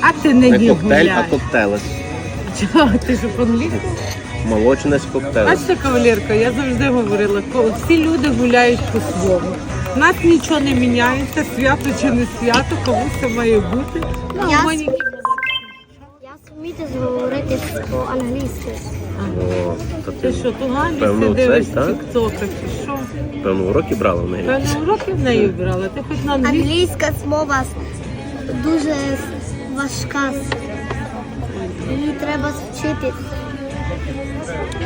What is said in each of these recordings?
А ти не Не їв коктейль, а гуляй. коктейлес. Чого? Ти ж по-англійськи? Молочне з коктейлем. Бачите, кавалерка, я завжди говорила, ко- всі люди гуляють по-своєму. У нас нічого не міняється, свято чи не свято, кому це має бути. Ну, Я- Моніки Я вміти говорити по-англійськи. О, Ти ти, що, ту Певно, сидиш в так? тіктоках, чи що? Певно, уроки брала в неї. Певно, уроки в неї брала. Ти хоч на англійську. Англійська мова дуже важка. Її треба вчити.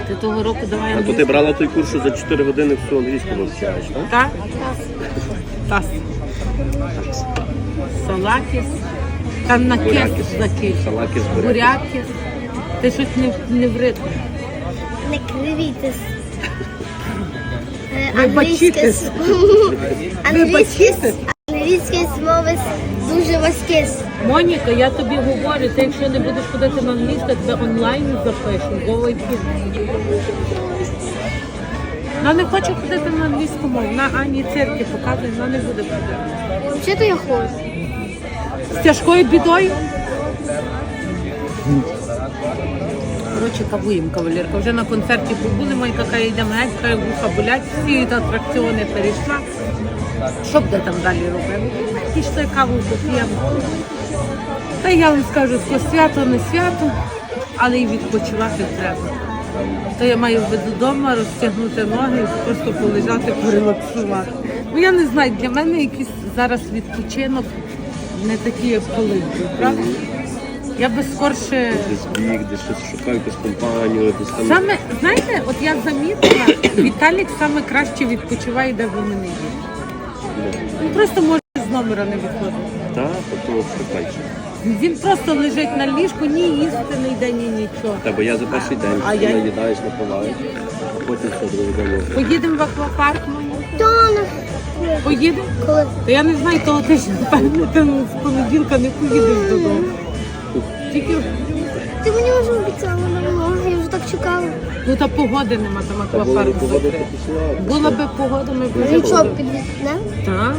Ти того року давай А то ти англійську. брала той курс, що за 4 години всю англійську вивчаєш, так? Так? Тас. Салакіс. Там на кес Бурякіс. закис. Салакіс, бурякіс. Бурякіс. Ти щось не, не в ритмі. Не Вибачитись. Англійське англійське мови дуже важке. Моніка, я тобі говорю, ти якщо не будеш ходити на англійську, тебе онлайн запишу, IP. Вона не хоче ходити на англійську мову, вона ані цирки показує, вона не буде ходити. Взагалі я хочу. З тяжкою бідою. Коротше, кавуємо, кавалерка. Вже на концерті побули, Майка каже, йдемо геть, каже, вуха болять, всі атракціони перейшла. Що буде там далі робити? Пішли каву поп'ємо. Та я вам скажу, що свято не свято, але і відпочивати треба. То я маю би додому розтягнути ноги просто полежати, порелаксувати. Ну я не знаю, для мене якийсь зараз відпочинок не такий, як колись правда? Я би скорше. Десь біг, десь щось шукаю якусь компанію, десь там. Саме, знаєте, от я замітила, Віталік саме краще відпочиває, де ви мене є. Він просто може з номера не виходити. Так, то прикольно. Він просто лежить на ліжку, ні їсти не йде, ні нічого. Та бо я за перший день А я- наїдаюсь, напиваю, а потім все другий Поїдемо в аквапарк, мені? Тона. Поїдемо? Коли? Та я не знаю того тижня, напевно, ти з понеділка не поїдеш додому. Тільки Ти мені вже обіцяла давно, я вже так чекала. ну та погоди нема, там Та була аквапарк. погода закритий. Була би погода, ми б вже Нічого були. підвітне. Так.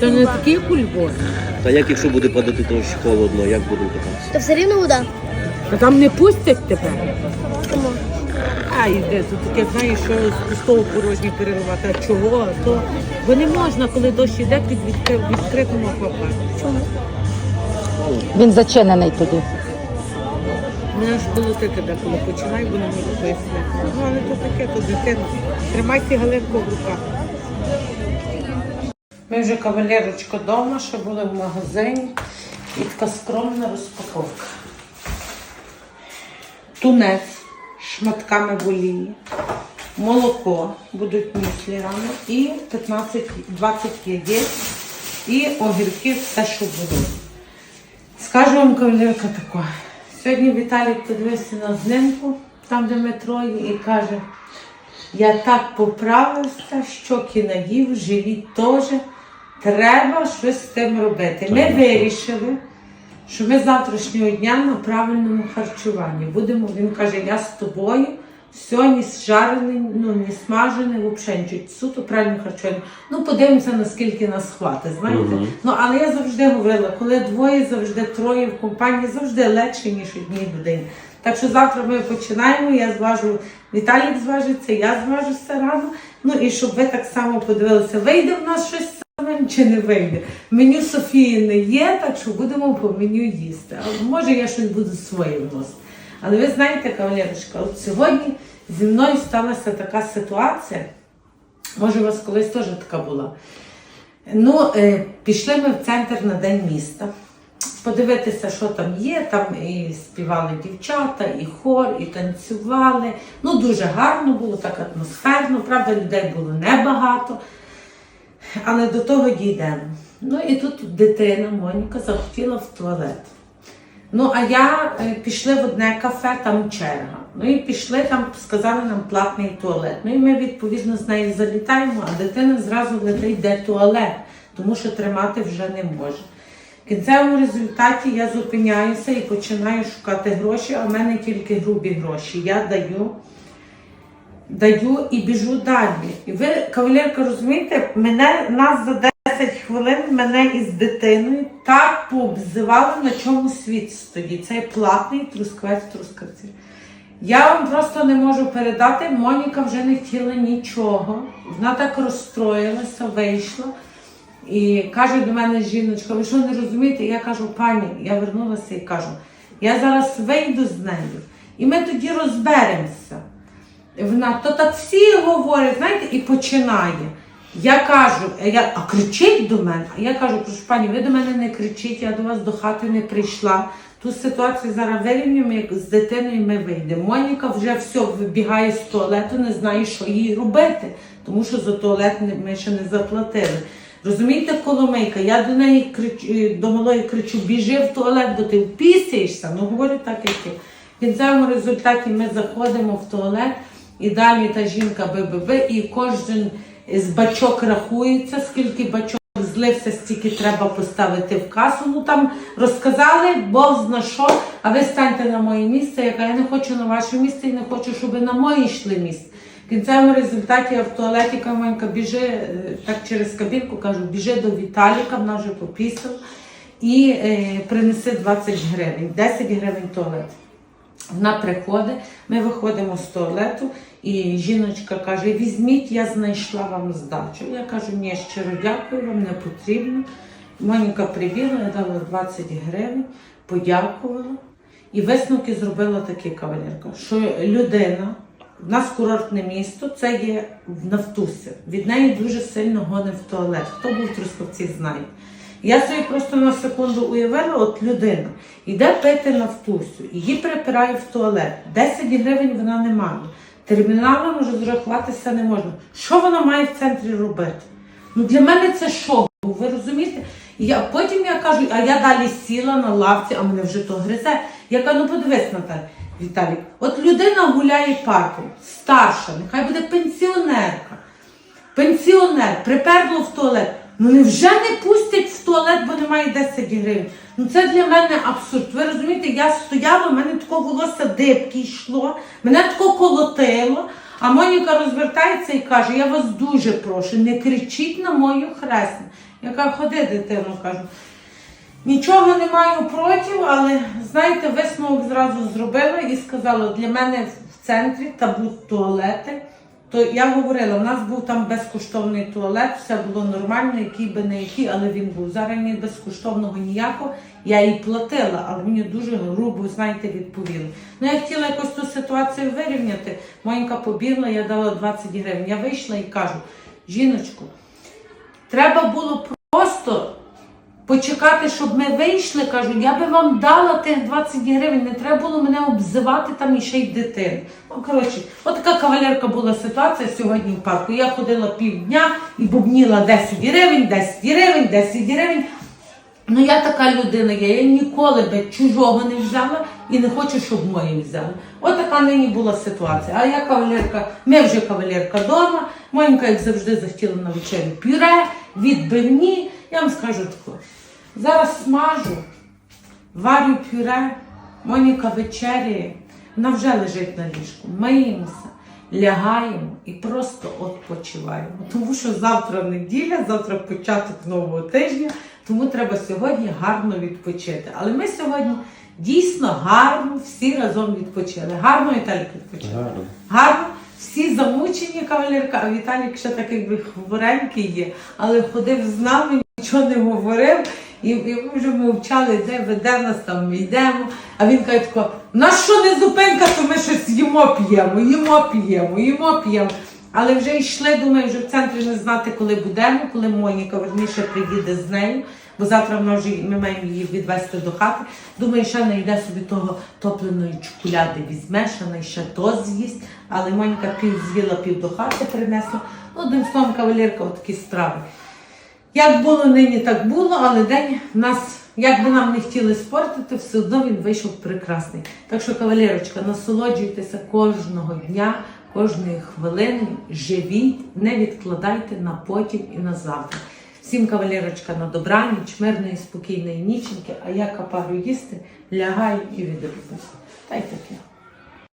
Це не такий як у Львові. Та як якщо буде падати, то ще холодно, як будемо кататися? То все рівно вода. А там не пустять тебе. Тому. А йде, тут таке знаєш, що з пустого порожні переливати. А чого? А То бо не можна, коли дощ йде під відкри- відкритому аквапарку. Чому? Він зачинений туди. Мене ж було ти тебе, коли починай, бо не можу пояснити. Ну, але то таке, то дитина. Тримайте галинку в руках. Ми вже кавалерочка вдома, ще були в магазині. І така скромна розпаковка. Тунець шматками в олії, молоко, будуть міслі рано, і 15, 20 яєць, і огірки, все, що було. Скажу вам, кавалерка, тако. Сьогодні Віталій подивився на знімку, там де ми троє, і каже, я так поправився, щоки наїв, живіт теж. Треба щось з тим робити. Ми вирішили, що ми з завтрашнього дня на правильному харчуванні. Будемо, він каже, я з тобою. Все, ні жарене, ну ні смажене, взагалі нічого. Суто правильне харчування. Ну, подивимося, наскільки нас хватить, знаєте. Ну, але я завжди говорила, коли двоє, завжди троє в компанії, завжди легше, ніж одній людині. Так що завтра ми починаємо, я зважу, Віталік зважиться, я зважуся рано. Ну і щоб ви так само подивилися, вийде в нас щось самим чи не вийде. Меню Софії не є, так що будемо по меню їсти. А може я щось буду своє вносити. Але ви знаєте, кавалерочка, от сьогодні зі мною сталася така ситуація. Може, у вас колись теж така була. Ну, е, пішли ми в центр на День міста. Подивитися, що там є. Там і співали дівчата, і хор, і танцювали. Ну, дуже гарно було, так атмосферно. Правда, людей було небагато. Але до того дійдемо. Ну і тут дитина Моніка захотіла в туалет. Ну, а я е, пішли в одне кафе, там черга. Ну і пішли там, сказали нам платний туалет. Ну і ми відповідно з нею залітаємо, а дитина зразу летить, де туалет, тому що тримати вже не може. В кінцевому результаті я зупиняюся і починаю шукати гроші, а в мене тільки грубі гроші. Я даю даю і біжу далі. І ви, кавалерка, розумієте, мене нас за 10 хвилин мене із дитиною так пообзивали, на чому світ стоїть. Це платний трускавець трускавці. Я вам просто не можу передати. Моніка вже не хотіла нічого. Вона так розстроїлася, вийшла. І каже до мене жіночка, ви що не розумієте? Я кажу, пані, я вернулася і кажу, я зараз вийду з нею, і ми тоді розберемося. Вона, то так всі говорять, знаєте, і починає. Я кажу, а я, а кричить до мене. А я кажу, прошу пані, ви до мене не кричіть, я до вас до хати не прийшла. Ту ситуацію зараз вирівнюємо, як з дитиною ми вийдемо. Моніка вже все вибігає з туалету, не знає, що їй робити, тому що за туалет ми ще не заплатили. Розумієте, коломейка, я до неї кричу, до малої кричу, біжи в туалет, бо ти впісяєшся. Ну говорю так, як є. В кінцевому результаті ми заходимо в туалет, і далі та жінка би-би-би, і кожен з бачок рахується, скільки бачок злився, стільки треба поставити в касу. Ну там розказали, Бог зна що, а ви станьте на моє місце, яка я не хочу на ваше місце і не хочу, щоб ви на моє йшли місце. В кінцевому результаті я в туалеті каменька біжи, е, так через кабінку кажу, біжи до Віталіка, вона вже попісала, і е, принеси 20 гривень, 10 гривень туалет. Вона приходить, ми виходимо з туалету, і жіночка каже: візьміть, я знайшла вам здачу. Я кажу, ні, щиро дякую, вам не потрібно. Моніка прибігла, я дала 20 гривень, подякувала. І висновки зробила такі кавалерка, що людина, в нас курортне місто, це є в Нафтусі. Від неї дуже сильно гонив туалет. Хто був в Трускавці, знає. Я собі просто на секунду уявила, от людина йде пити нафтусю, її припирає в туалет. 10 гривень вона не має. Терміналом вже зрахуватися не можна. Що вона має в центрі робити? Ну для мене це шок. Ви розумієте? Я, потім я кажу, а я далі сіла на лавці, а мене вже то гризе. Я кажу, ну подивись, Наталя, Віталік, от людина гуляє парком, старша, нехай буде пенсіонерка. Пенсіонер приперло в туалет. Ну невже не пустять в туалет, бо немає 10 гривень? Ну це для мене абсурд. Ви розумієте, я стояла, в мене тако волосся дибки йшло, мене тако колотило. А Моніка розвертається і каже: Я вас дуже прошу, не кричіть на мою хресну. Я кажу, ходи, дитино, кажу. Нічого не маю проти, але знаєте, висновок зразу зробила і сказала, для мене в центрі табу туалети. То я говорила, у нас був там безкоштовний туалет, все було нормально, який би не який, але він був. Зараз ні безкоштовного ніякого. Я їй платила, але мені дуже грубо, знаєте, відповіли. Ну я хотіла якось ту ситуацію вирівняти. Монька побігла, я дала 20 гривень. Я вийшла і кажу, жіночку, треба було почекати, щоб ми вийшли, кажу, я би вам дала тих 20 гривень, не треба було мене обзивати там і ще й дитину. Ну, коротше, от така кавалерка була ситуація сьогодні в парку. Я ходила півдня і бубніла 10 гривень, 10 гривень, 10 гривень. Ну я така людина є, я ніколи би чужого не взяла і не хочу, щоб мої взяли. От така нині була ситуація. А я кавалерка, ми вже кавалерка вдома. Монька, як завжди, захотіла на вечерю пюре, відбивні. Я вам скажу таке. Зараз смажу, варю пюре, Моніка вечеряє, вона вже лежить на ліжку. Миємося, лягаємо і просто відпочиваємо. Тому що завтра неділя, завтра початок нового тижня, тому треба сьогодні гарно відпочити. Але ми сьогодні дійсно гарно всі разом відпочили. Гарно Віталік відпочили? Гарно. Гарно. Всі замучені кавалерка, а Віталік ще так якби хворенький є, але ходив з нами, нічого не говорив. І, і ми вже мовчали, де веде нас там, ми йдемо. А він каже, тако, «У нас що не зупинка, то ми щось їмо п'ємо, їмо п'ємо, їмо п'ємо. Але вже йшли, думаю, вже в центрі не знати, коли будемо, коли Моніка верніше приїде з нею, бо завтра вона вже, ми маємо її відвезти до хати. Думаю, ще не йде собі того топленої чоколяди візьме, ще не ще то з'їсть. Але Моніка пів з'їла, пів до хати принесла. Ну, одним словом, кавалерка, отакі страви. Як було нині, так було, але день в нас, як би нам не хотіли спортити, все одно він вийшов прекрасний. Так що, кавалерочка, насолоджуйтеся кожного дня, кожної хвилини, живіть, не відкладайте на потім і на завтра. Всім кавалерочка на добраніч, мирної, спокійної ніченьки, а я капару їсти, лягаю і відрубуся. Та й таке.